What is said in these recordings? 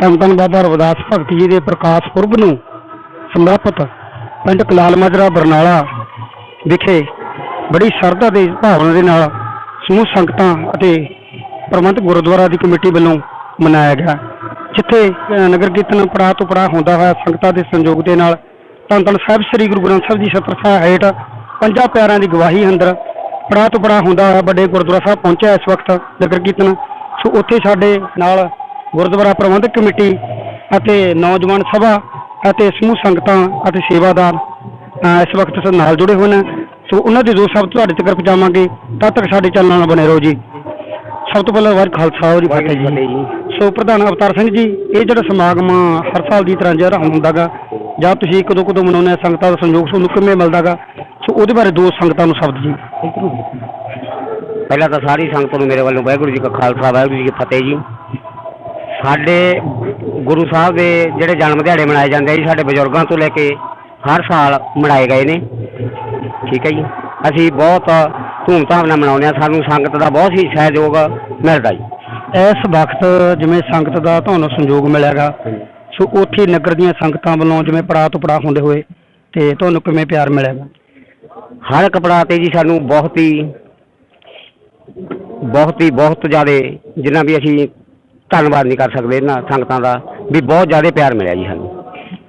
ਧੰਨ ਧੰਨ ਬਾਬਾ ਰਵਿਦਾਸ ਭਗਤ ਜੀ ਦੇ ਪ੍ਰਕਾਸ਼ ਪੁਰਬ ਨੂੰ ਸਮਰਪਿਤ ਪਿੰਡ ਕਲਾਲ ਮਾਜਰਾ ਬਰਨਾਲਾ ਵਿਖੇ ਬੜੀ ਸ਼ਰਧਾ ਦੇ ਭਾਵਨਾ ਦੇ ਨਾਲ ਸਮੂਹ ਸੰਗਤਾਂ ਅਤੇ ਪ੍ਰਬੰਧਕ ਗੁਰਦੁਆਰਾ ਦੀ ਕਮੇਟੀ ਵੱਲੋਂ ਮਨਾਇਆ ਗਿਆ, ਜਿੱਥੇ ਨਗਰ ਕੀਰਤਨ ਪੜਾਅ ਤੋਂ ਪੜਾਅ ਹੁੰਦਾ ਹੋਇਆ ਸੰਗਤਾਂ ਦੇ ਸੰਯੋਗ ਦੇ ਨਾਲ ਧੰਨ ਧੰਨ ਸਾਹਿਬ ਸ੍ਰੀ ਗੁਰੂ ਗ੍ਰੰਥ ਸਾਹਿਬ ਜੀ ਛਤਰ ਹੇਠ ਪੰਜਾਂ ਪਿਆਰਿਆਂ ਦੀ ਗਵਾਹੀ ਅੰਦਰ ਪੜਾਅ ਤੋਂ ਪੜਾਅ ਹੁੰਦਾ ਹੋਇਆ ਵੱਡੇ ਗੁਰਦੁਆਰਾ ਸਾਹਿਬ ਪਹੁੰਚਿਆ ਇਸ ਵਕਤ ਨਗਰ ਕੀਰਤਨ, ਸੋ ਉੱਥੇ ਸਾਡੇ ਨਾਲ ਗੁਰਦੁਆਰਾ ਪ੍ਰਬੰਧਕ ਕਮੇਟੀ ਅਤੇ ਨੌਜਵਾਨ ਸਭਾ ਅਤੇ ਸਮੂਹ ਸੰਗਤਾਂ ਅਤੇ ਸੇਵਾਦਾਰ ਇਸ ਵਕਤ ਸਾਡੇ ਨਾਲ ਜੁੜੇ ਹੋਏ ਨੇ। ਸੋ ਉਹਨਾਂ ਦੇ ਦੋ ਸ਼ਬਦ ਤੁਹਾਡੇ ਤੱਕ ਪਹੁੰਚਾਵਾਂਗੇ ਤਦ ਤੱਕ ਸਾਡੇ ਚੈਨਲ ਨਾਲ ਬਣੇ ਰਹੋ ਜੀ। ਸਭ ਤੋਂ ਪਹਿਲਾਂ ਵਾਰ ਖਾਲਸਾ ਹੋ ਜੀ ਫਤਿਹ ਜੀ। ਸੋ ਪ੍ਰਧਾਨ ਅਵਤਾਰ ਸਿੰਘ ਜੀ ਇਹ ਜਿਹੜਾ ਸਮਾਗਮ ਹਰ ਸਾਲ ਦੀ ਤਰ੍ਹਾਂ ਜਿਹੜਾ ਹੁੰਦਾਗਾ ਜਾਂ ਤੁਸੀਂ ਕਦੋਂ ਕਦੋਂ ਮਨਾਉਂਦੇ ਸੰਗਤਾਂ ਦਾ ਸੰਯੋਗ ਤੁਹਾਨੂੰ ਕਿਵੇਂ ਮਿਲਦਾਗਾ ਸੋ ਉਹਦੇ ਬਾਰੇ ਦੋ ਸੰਗਤਾਂ ਨੂੰ ਸ਼ਬਦ ਜੀ। ਪਹਿਲਾਂ ਤਾਂ ਸਾਰੀ ਸੰਗਤ ਨੂੰ ਮੇਰੇ ਵੱਲੋਂ ਵਾਹਿਗੁਰੂ ਜੀ ਕਾ ਖਾਲਸਾ ਵਾਹਿਗੁਰੂ ਜੀ ਕੀ ਫਤਿਹ ਜੀ। ਸਾਡੇ ਗੁਰੂ ਸਾਹਿਬ ਦੇ ਜਿਹੜੇ ਜਨਮ ਦਿਹਾੜੇ ਮਨਾਏ ਜਾਂਦੇ ਆ ਜੀ ਸਾਡੇ ਬਜ਼ੁਰਗਾਂ ਤੋਂ ਲੈ ਕੇ ਹਰ ਸਾਲ ਮਨਾਏ ਗਏ ਨੇ। ਠੀਕ ਹੈ ਜੀ। ਅਸੀਂ ਬਹੁਤ ਧੂਮਧਾਮ ਨਾਲ ਮਨਾਉਂਦੇ ਆ ਸਾਨੂੰ ਸੰਗਤ ਦਾ ਬਹੁਤ ਹੀ ਸਹਿਯੋਗ ਮਿਲਦਾ ਜੀ। ਇਸ ਵਕਤ ਜਿਵੇਂ ਸੰਗਤ ਦਾ ਤੁਹਾਨੂੰ ਸੰਯੋਗ ਮਿਲਿਆਗਾ ਸੋ ਉੱਥੇ ਨਗਰ ਦੀਆਂ ਸੰਗਤਾਂ ਵੱਲੋਂ ਜਿਵੇਂ ਪੜਾਅ ਤੋਂ ਪੜਾਅ ਹੁੰਦੇ ਹੋਏ ਤੇ ਤੁਹਾਨੂੰ ਕਿਵੇਂ ਪਿਆਰ ਮਿਲਿਆਗਾ? ਹਰ ਇੱਕ ਪੜਾਅ ਤੇ ਜੀ ਸਾਨੂੰ ਬਹੁਤ ਹੀ ਬਹੁਤ ਹੀ ਬਹੁਤ ਜ਼ਿਆਦਾ ਜਿੰਨਾ ਵੀ ਅਸੀਂ ਧੰਨਵਾਦ ਨਹੀਂ ਕਰ ਸਕਦੇ ਇਹਨਾਂ ਸੰਗਤਾਂ ਦਾ ਵੀ ਬਹੁਤ ਜ਼ਿਆਦਾ ਪਿਆਰ ਮਿਲਿਆ ਜੀ ਸਾਨੂੰ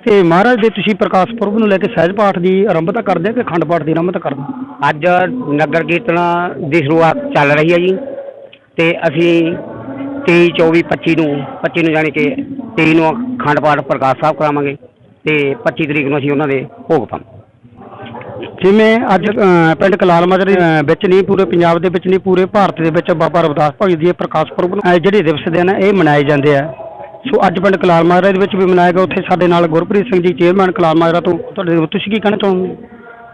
ਤੇ ਮਹਾਰਾਜ ਦੇ ਤੁਸੀਂ ਪ੍ਰਕਾਸ਼ ਪੁਰਬ ਨੂੰ ਲੈ ਕੇ ਸਹਿਜ ਪਾਠ ਦੀ ਆਰੰਭਤਾ ਕਰਦੇ ਆ ਕਿ ਅਖੰਡ ਪਾਠ ਦੀ ਆਰੰਭਤਾ ਕਰਦੇ ਆ? ਅੱਜ ਨਗਰ ਕੀਰਤਨ ਦੀ ਸ਼ੁਰੂਆਤ ਚੱਲ ਰਹੀ ਹੈ ਜੀ ਤੇ ਅਸੀਂ 23 24 25 ਨੂੰ 25 ਨੂੰ ਜਾਣੀ ਕਿ 23 ਨੂੰ ਅਖੰਡ ਪਾਠ ਪ੍ਰਕਾਸ਼ ਸਾਹਿਬ ਕਰਾਵਾਂਗੇ ਤੇ 25 ਤਰੀਕ ਨੂੰ ਅਸੀਂ ਉਹਨਾਂ ਦੇ ਭੋਗ ਪਾਵਾਂਗੇ ਜਿਵੇਂ ਅੱਜ ਅ, ਪਿੰਡ ਕਲਾਲ ਮਾਜਰੇ ਅ, ਵਿੱਚ ਨਹੀਂ ਪੂਰੇ ਪੰਜਾਬ ਦੇ ਵਿੱਚ ਨਹੀਂ ਪੂਰੇ ਭਾਰਤ ਦੇ ਵਿੱਚ ਬਾਬਾ ਰਵਿਦਾਸ ਭਗਤ ਜੀ ਦੇ ਪ੍ਰਕਾਸ਼ ਪੁਰਬ ਨੂੰ, ਅ, ਜਿਹੜੇ ਦਿਵਸ ਦਿਨ ਨੇ ਇਹ ਮਨਾਏ ਜਾਂਦੇ ਆ। ਸੋ ਅੱਜ ਪਿੰਡ ਕਲਾਲ ਮਾਜਰਾ ਦੇ ਵਿੱਚ ਵੀ ਮਨਾਇਆ ਗਿਆ ਉੱਥੇ ਸਾਡੇ ਨਾਲ ਗੁਰਪ੍ਰੀਤ ਸਿੰਘ ਜੀ ਚੇਅਰਮੈਨ ਕਲਾਲ ਮਾਜਰਾ ਤੋਂ। ਤੁਹਾਡੇ ਤੁਸੀਂ ਕੀ ਕਹਿਣਾ ਚਾਹੋਗੇ?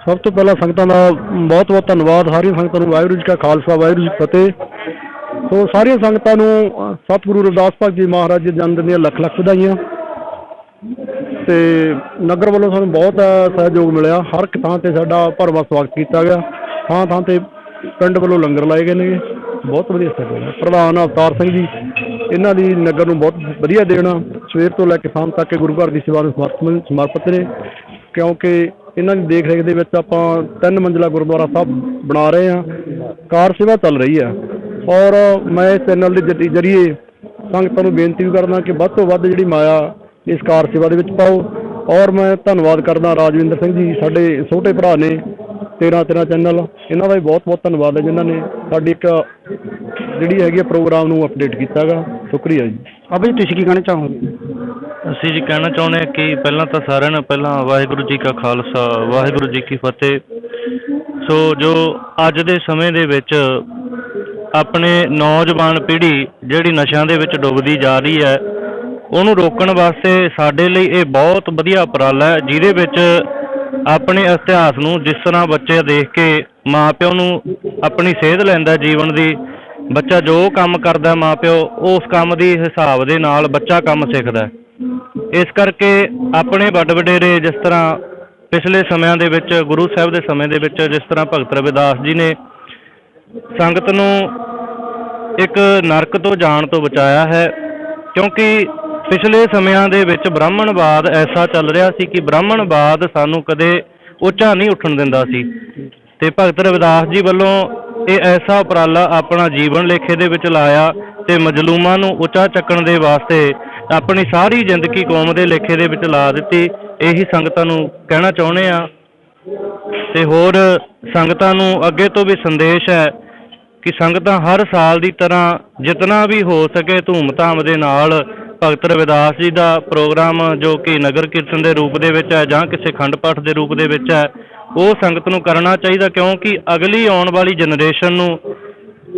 ਸਭ ਤੋਂ ਪਹਿਲਾਂ ਸੰਗਤਾਂ ਦਾ ਬਹੁਤ ਬਹੁਤ ਧੰਨਵਾਦ ਸਾਰੀਆਂ ਸੰਗਤਾਂ ਨੂੰ ਵਾਹਿਗੁਰੂ ਜੀ ਕਾ ਖਾਲਸਾ ਵਾਹਿਗੁਰੂ ਜੀ ਕੀ ਫਤਿਹ। ਸੋ ਸਾਰੀਆਂ ਸੰਗਤਾਂ ਨੂੰ ਅ, ਸਤਿਗੁਰੂ ਰਵਿਦਾਸ ਭਗਤ ਜੀ ਮਹਾਰਾਜ ਜੀ ਦੇ ਜਨਮ ਦਿਨ ਦੀਆਂ ਲੱਖ ਲੱਖ ਵਧਾਈਆਂ। ਤੇ ਨਗਰ ਵੱਲੋਂ ਸਾਨੂੰ ਬਹੁਤ ਸਹਿਯੋਗ ਮਿਲਿਆ। ਹਰ ਇੱਕ ਥਾਂ ਤੇ ਸਾਡਾ ਭਰਵਾਂ ਸਵਾਗਤ ਕੀਤਾ ਗਿਆ। ਥਾਂ ਥਾਂ ਤੇ ਪਿੰਡ ਵੱਲੋਂ ਲੰਗਰ ਲਾਏ ਗਏ ਨੇ। ਬਹੁਤ ਵਧੀਆ ਸਹਿਯੋਗ ਹੈ ਪ੍ਰਧਾਨ ਅਵਤਾਰ ਸਿੰਘ ਜੀ, ਇਹਨਾਂ ਦੀ ਨਗਰ ਨੂੰ ਬਹੁਤ ਵਧੀਆ ਦੇਣਾ। ਸਵੇਰ ਤੋਂ ਲੈ ਕੇ ਸ਼ਾਮ ਤੱਕ ਇਹ ਗੁਰੂ ਘਰ ਦੀ ਸੇਵਾ ਨੂੰ ਸਮਰਪਿਤ ਸਮਰਪਿਤ ਨੇ ਕਿਉਂਕਿ ਇਹਨਾਂ ਦੀ ਦੇਖ ਰੇਖ ਦੇ ਵਿੱਚ ਆਪਾਂ ਤਿੰਨ ਮੰਜ਼ਲਾ ਗੁਰਦੁਆਰਾ ਸਾਹਿਬ ਬਣਾ ਰਹੇ ਹਾਂ। ਕਾਰ ਸੇਵਾ ਚੱਲ ਰਹੀ ਹੈ। ਔਰ ਮੈਂ ਇਸ ਚੈਨਲ ਦੇ ਜਰੀਏ ਸੰਗਤਾਂ ਨੂੰ ਬੇਨਤੀ ਵੀ ਕਰਦਾ ਕਿ ਵੱਧ ਤੋਂ ਵੱਧ ਜਿਹੜੀ ਮਾਇਆ ਇਸ ਕਾਰ ਸੇਵਾ ਦੇ ਵਿੱਚ ਪਾਓ। ਔਰ ਮੈਂ ਧੰਨਵਾਦ ਕਰਦਾ ਰਾਜਵਿੰਦਰ ਸਿੰਘ ਜੀ ਸਾਡੇ ਛੋਟੇ ਭਰਾ ਨੇ 13 13 ਚੈਨਲ। ਇਹਨਾਂ ਦਾ ਵੀ ਬਹੁਤ ਬਹੁਤ ਧੰਨਵਾਦ ਹੈ ਜਿਨ੍ਹਾਂ ਨੇ ਸਾਡੀ ਇੱਕ ਜਿਹੜੀ ਹੈਗੀ ਆ ਪ੍ਰੋਗਰਾਮ ਨੂੰ ਅਪਡੇਟ ਕੀਤਾਗਾ ਸ਼ੁਕਰੀਆ ਜੀ। ਜੀ ਤੁਸੀਂ ਕੀ ਕਹਿਣਾ ਚਾਹੋਗੇ? ਅਸੀਂ ਜੀ ਕਹਿਣਾ ਚਾਹੁੰਦੇ ਹਾਂ ਕਿ ਪਹਿਲਾਂ ਤਾਂ ਸਾਰਿਆਂ ਨੂੰ ਪਹਿਲਾਂ ਵਾਹਿਗੁਰੂ ਜੀ ਕਾ ਖਾਲਸਾ ਵਾਹਿਗੁਰੂ ਜੀ ਕੀ ਫਤਿਹ। ਸੋ ਜੋ ਅੱਜ ਦੇ ਸਮੇਂ ਦੇ ਵਿੱਚ ਆਪਣੇ ਨੌਜਵਾਨ ਪੀੜ੍ਹੀ ਜਿਹੜੀ ਨਸ਼ਿਆਂ ਦੇ ਵਿੱਚ ਡੁੱਬਦੀ ਜਾ ਰਹੀ ਹੈ ਉਹਨੂੰ ਰੋਕਣ ਵਾਸਤੇ ਸਾਡੇ ਲਈ ਇਹ ਬਹੁਤ ਵਧੀਆ ਉਪਰਾਲਾ ਹੈ, ਜਿਹਦੇ ਵਿੱਚ ਆਪਣੇ ਇਤਿਹਾਸ ਨੂੰ ਜਿਸ ਤਰ੍ਹਾਂ ਬੱਚੇ ਦੇਖ ਕੇ ਮਾਪਿਓ ਨੂੰ ਆਪਣੀ ਸੇਧ ਲੈਂਦਾ ਜੀਵਨ ਦੀ, ਬੱਚਾ ਜੋ ਕੰਮ ਕਰਦਾ ਮਾਪਿਓ, ਉਸ ਕੰਮ ਦੀ ਹਿਸਾਬ ਦੇ ਨਾਲ ਬੱਚਾ ਕੰਮ ਸਿੱਖਦਾ ਇਸ ਕਰਕੇ ਆਪਣੇ ਵੱਡ ਵਡੇਰੇ ਜਿਸ ਤਰ੍ਹਾਂ ਪਿਛਲੇ ਸਮਿਆਂ ਦੇ ਵਿੱਚ, ਗੁਰੂ ਸਾਹਿਬ ਦੇ ਸਮੇਂ ਦੇ ਵਿੱਚ ਜਿਸ ਤਰ੍ਹਾਂ ਭਗਤ ਰਵਿਦਾਸ ਜੀ ਨੇ ਸੰਗਤ ਨੂੰ ਇੱਕ ਨਰਕ ਤੋਂ ਜਾਣ ਤੋਂ ਬਚਾਇਆ ਹੈ, ਕਿਉਂਕਿ ਪਿਛਲੇ ਸਮਿਆਂ ਦੇ ਵਿੱਚ ਬ੍ਰਾਹਮਣਵਾਦ ਐਸਾ ਚੱਲ ਰਿਹਾ ਸੀ ਕਿ ਬ੍ਰਾਹਮਣਵਾਦ ਸਾਨੂੰ ਕਦੇ ਉੱਚਾ ਨਹੀਂ ਉੱਠਣ ਦਿੰਦਾ ਸੀ। ਤੇ ਭਗਤ ਰਵਿਦਾਸ ਜੀ ਵੱਲੋਂ ਇਹ ਐਸਾ ਉਪਰਾਲਾ ਆਪਣਾ ਜੀਵਨ ਲੇਖੇ ਦੇ ਵਿੱਚ ਲਾਇਆ ਤੇ ਮਜਲੂਮਾਂ ਨੂੰ ਉੱਚਾ ਚੱਕਣ ਦੇ ਵਾਸਤੇ ਆਪਣੀ ਸਾਰੀ ਜ਼ਿੰਦਗੀ ਕੌਮ ਦੇ ਲੇਖੇ ਦੇ ਵਿੱਚ ਲਾ ਦਿੱਤੀ। ਇਹੀ ਸੰਗਤਾਂ ਨੂੰ ਕਹਿਣਾ ਚਾਹੁੰਦੇ ਆ ਤੇ ਹੋਰ ਸੰਗਤਾਂ ਨੂੰ ਅੱਗੇ ਤੋਂ ਵੀ ਸੰਦੇਸ਼ ਹੈ ਕਿ ਸੰਗਤਾਂ ਹਰ ਸਾਲ ਦੀ ਤਰ੍ਹਾਂ ਜਿਤਨਾ ਵੀ ਹੋ ਸਕੇ ਧੂਮ-ਧਾਮ ਦੇ ਨਾਲ ਭਗਤ ਰਵਿਦਾਸ ਜੀ ਦਾ ਪ੍ਰੋਗਰਾਮ ਜੋ ਕਿ ਨਗਰ ਕੀਰਤਨ ਦੇ ਰੂਪ ਦੇ ਵਿੱਚ ਹੈ ਜਾਂ ਕਿਸੇ ਖੰਡ ਪਾਠ ਦੇ ਰੂਪ ਦੇ ਵਿੱਚ ਹੈ ਉਹ ਸੰਗਤ ਨੂੰ ਕਰਨਾ ਚਾਹੀਦਾ ਕਿਉਂਕਿ ਅਗਲੀ ਆਉਣ ਵਾਲੀ ਜਨਰੇਸ਼ਨ ਨੂੰ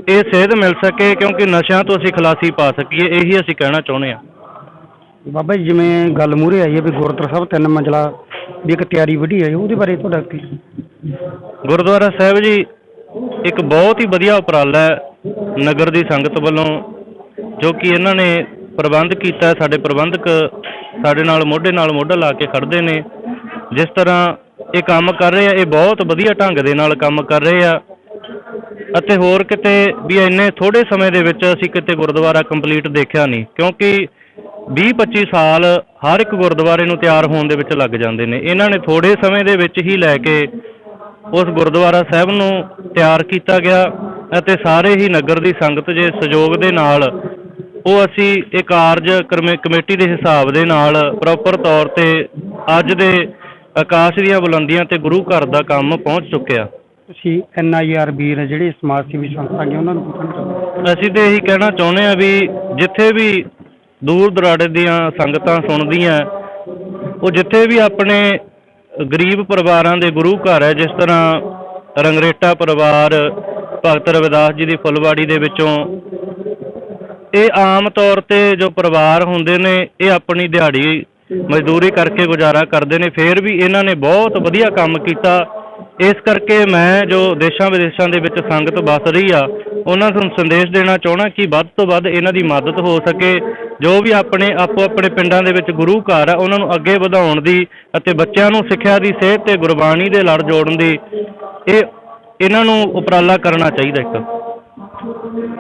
ਇਹ ਸੇਧ ਮਿਲ ਸਕੇ ਕਿਉਂਕਿ ਨਸ਼ਿਆਂ ਤੋਂ ਅਸੀਂ ਖਲਾਸੀ ਪਾ ਸਕੀਏ ਇਹੀ ਅਸੀਂ ਕਹਿਣਾ ਚਾਹੁੰਦੇ ਹਾਂ। ਬਾਬਾ ਜੀ ਜਿਵੇਂ ਗੱਲ ਮੂਹਰੇ ਆਈ ਹੈ ਵੀ ਗੁਰਦੁਆਰਾ ਸਾਹਿਬ ਤਿੰਨ ਮੰਜ਼ਲਾ ਦੀ ਇੱਕ ਤਿਆਰੀ ਵਧੀ ਹੈ ਉਹਦੇ ਬਾਰੇ ਤੁਹਾਡਾ ਕੀ ਗੁਰਦੁਆਰਾ ਸਾਹਿਬ ਜੀ ਇੱਕ ਬਹੁਤ ਹੀ ਵਧੀਆ ਉਪਰਾਲਾ ਹੈ ਨਗਰ ਦੀ ਸੰਗਤ ਵੱਲੋਂ ਜੋ ਕਿ ਇਹਨਾਂ ਨੇ ਪ੍ਰਬੰਧ ਕੀਤਾ, ਸਾਡੇ ਪ੍ਰਬੰਧਕ ਸਾਡੇ ਨਾਲ ਮੋਢੇ ਨਾਲ ਮੋਢਾ ਲਾ ਕੇ ਖੜਦੇ ਨੇ। ਜਿਸ ਤਰ੍ਹਾਂ ਇਹ ਕੰਮ ਕਰ ਰਹੇ ਆ, ਇਹ ਬਹੁਤ ਵਧੀਆ ਢੰਗ ਦੇ ਨਾਲ ਕੰਮ ਕਰ ਰਹੇ ਆ। ਅਤੇ ਹੋਰ ਕਿਤੇ ਵੀ ਇੰਨੇ ਥੋੜੇ ਸਮੇਂ ਦੇ ਵਿੱਚ ਅਸੀਂ ਕਿਤੇ ਗੁਰਦੁਆਰਾ ਕੰਪਲੀਟ ਦੇਖਿਆ ਨਹੀਂ, ਕਿਉਂਕਿ 20 25 ਸਾਲ ਹਰ ਇੱਕ ਗੁਰਦੁਆਰੇ ਨੂੰ ਤਿਆਰ ਹੋਣ ਦੇ ਵਿੱਚ ਲੱਗ ਜਾਂਦੇ ਨੇ। ਇਹਨਾਂ ਨੇ ਥੋੜੇ ਸਮੇਂ ਦੇ ਵਿੱਚ ਹੀ ਲੈ ਕੇ ਉਸ ਗੁਰਦੁਆਰਾ ਸਾਹਿਬ ਨੂੰ ਤਿਆਰ ਕੀਤਾ ਗਿਆ ਅਤੇ ਸਾਰੇ ਹੀ ਨਗਰ ਦੀ ਸੰਗਤ ਜੇ ਸਹਿਯੋਗ ਦੇ ਨਾਲ ਉਹ ਅਸੀਂ ਇਹ ਕਾਰਜ ਕਰਮੇ- ਕਮੇਟੀ ਦੇ ਹਿਸਾਬ ਦੇ ਨਾਲ ਪ੍ਰੋਪਰ ਤੌਰ ਤੇ ਅੱਜ ਦੇ ਆਕਾਸ਼ ਦੀਆਂ ਬੁਲੰਦੀਆਂ ਤੇ ਗੁਰੂ ਘਰ ਦਾ ਕੰਮ ਪਹੁੰਚ ਚੁੱਕਿਆ। ਤੁਸੀਂ ਐਨ ਆਈ ਆਰ ਵੀਰ ਜਿਹੜੇ ਸਮਾਜ ਸੇਵੀ ਸੰਸਥਾ ਨੇ ਉਹਨਾਂ ਨੂੰ ਪੁੱਛਣਾ ਚਾਹੁੰਦੇ ਅਸੀਂ ਤੇ ਇਹੀ ਕਹਿਣਾ ਚਾਹੁੰਦੇ ਆ ਵੀ ਜਿੱਥੇ ਵੀ ਦੂਰ ਦਰਾਡੇ ਦੀਆਂ ਸੰਗਤਾਂ ਸੁਣਦੀਆਂ ਉਹ ਜਿੱਥੇ ਵੀ ਆਪਣੇ ਗਰੀਬ ਪਰਿਵਾਰਾਂ ਦੇ ਗੁਰੂ ਘਰ ਹੈ ਜਿਸ ਤਰ੍ਹਾਂ ਰੰਗਰੇਟਾ ਪਰਿਵਾਰ ਭਗਤ ਰਵਿਦਾਸ ਜੀ ਦੀ ਫੁੱਲਵਾੜੀ ਦੇ ਵਿੱਚੋਂ ਇਹ ਆਮ ਤੌਰ ਤੇ ਜੋ ਪਰਿਵਾਰ ਹੁੰਦੇ ਨੇ, ਇਹ ਆਪਣੀ ਦਿਹਾੜੀ ਮਜ਼ਦੂਰੀ ਕਰਕੇ ਗੁਜ਼ਾਰਾ ਕਰਦੇ ਨੇ। ਫਿਰ ਵੀ ਇਹਨਾਂ ਨੇ ਬਹੁਤ ਵਧੀਆ ਕੰਮ ਕੀਤਾ। ਇਸ ਕਰਕੇ ਮੈਂ ਜੋ ਦੇਸ਼ਾਂ ਵਿਦੇਸ਼ਾਂ ਦੇ ਵਿੱਚ ਸੰਗਤ ਵਸ ਰਹੀ ਆ, ਉਹਨਾਂ ਨੂੰ ਸੰਦੇਸ਼ ਦੇਣਾ ਚਾਹਣਾ ਕਿ ਵੱਧ ਤੋਂ ਵੱਧ ਇਹਨਾਂ ਦੀ ਮਦਦ ਹੋ ਸਕੇ। ਜੋ ਵੀ ਆਪਣੇ, ਆਪੋ ਆਪਣੇ ਪਿੰਡਾਂ ਦੇ ਵਿੱਚ ਗੁਰੂ ਘਰ ਆ, ਉਹਨਾਂ ਨੂੰ ਅੱਗੇ ਵਧਾਉਣ ਦੀ ਅਤੇ ਬੱਚਿਆਂ ਨੂੰ ਸਿੱਖਿਆ ਦੀ ਸੇਧ ਤੇ ਗੁਰਬਾਣੀ ਦੇ ਲੜ ਜੋੜਨ ਦੀ, ਇਹ ਇਹਨਾਂ ਨੂੰ ਉਪਰਾਲਾ ਕਰਨਾ ਚਾਹੀਦਾ ਇੱਕ।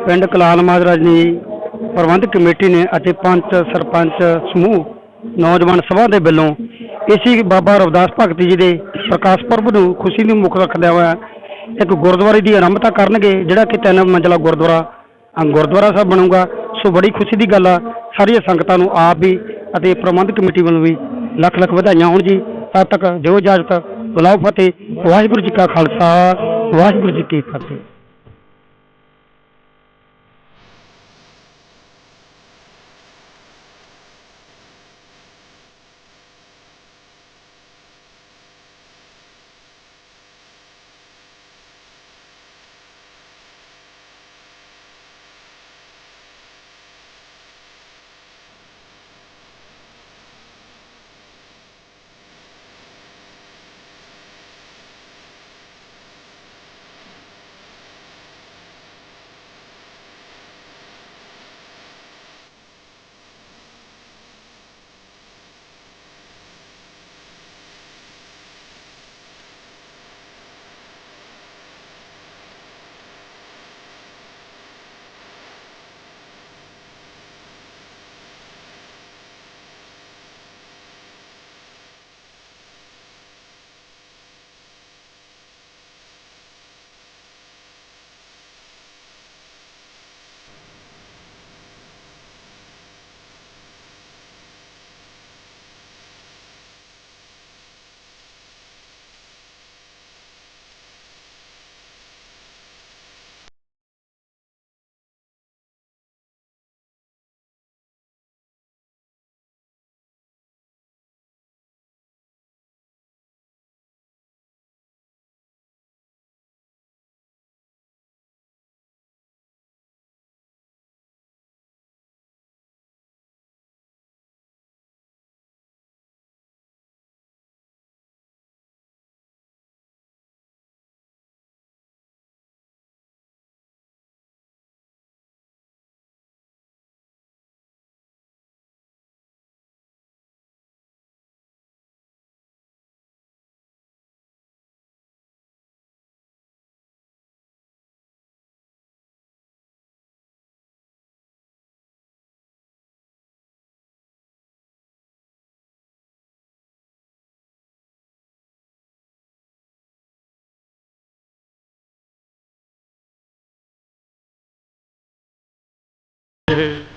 ਪਿੰਡ ਕਲਾਲ ਮਾਜਰਾ ਜੀ ਪ੍ਰਬੰਧਕ ਕਮੇਟੀ ਨੇ ਅਤੇ ਪੰਚ ਸਰਪੰਚ ਸਮੂਹ ਨੌਜਵਾਨ ਸਭਾ ਦੇ ਵੱਲੋਂ ਇਸੀ ਬਾਬਾ ਰਵਿਦਾਸ ਭਗਤ ਜੀ ਦੇ ਪ੍ਰਕਾਸ਼ ਪੁਰਬ ਨੂੰ ਖੁਸ਼ੀ ਨੂੰ ਮੁੱਖ ਰੱਖਦਿਆਂ ਹੋਇਆ ਇੱਕ ਗੁਰਦੁਆਰੇ ਦੀ ਆਰੰਭਤਾ ਕਰਨਗੇ, ਜਿਹੜਾ ਕਿ ਤਿੰਨ ਮੰਜ਼ਲਾ ਗੁਰਦੁਆਰਾ ਗੁਰਦੁਆਰਾ ਸਾਹਿਬ ਬਣੂਗਾ। ਸੋ ਬੜੀ ਖੁਸ਼ੀ ਦੀ ਗੱਲ ਆ, ਸਾਰੀਆਂ ਸੰਗਤਾਂ ਨੂੰ ਆਪ ਵੀ ਅਤੇ ਪ੍ਰਬੰਧਕ ਕਮੇਟੀ ਵੱਲੋਂ ਵੀ ਲੱਖ ਲੱਖ ਵਧਾਈਆਂ ਹੋਣ ਜੀ। ਤਦ ਤੱਕ ਜੋ ਇਜਾਜ਼ਤ। ਬੁਲਾਓ ਫਤਿਹ। ਵਾਹਿਗੁਰੂ ਜੀ ਕਾ ਖਾਲਸਾ, ਵਾਹਿਗੁਰੂ ਜੀ ਕੀ ਫਤਿਹ। Mm-hmm.